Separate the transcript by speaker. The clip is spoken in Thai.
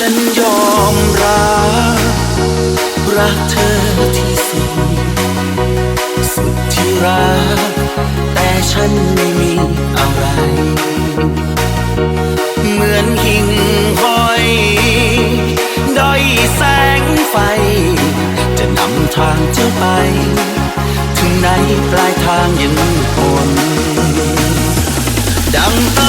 Speaker 1: ฉันยอมรับ รักเธอที่สุด สุดที่รัก แต่ฉันไม่มีอะไร เหมือนหิ่งห้อยด้อยแสงไฟ จะนำทางเจ้าไป ถึงไหนปลายทางยังคงนดังต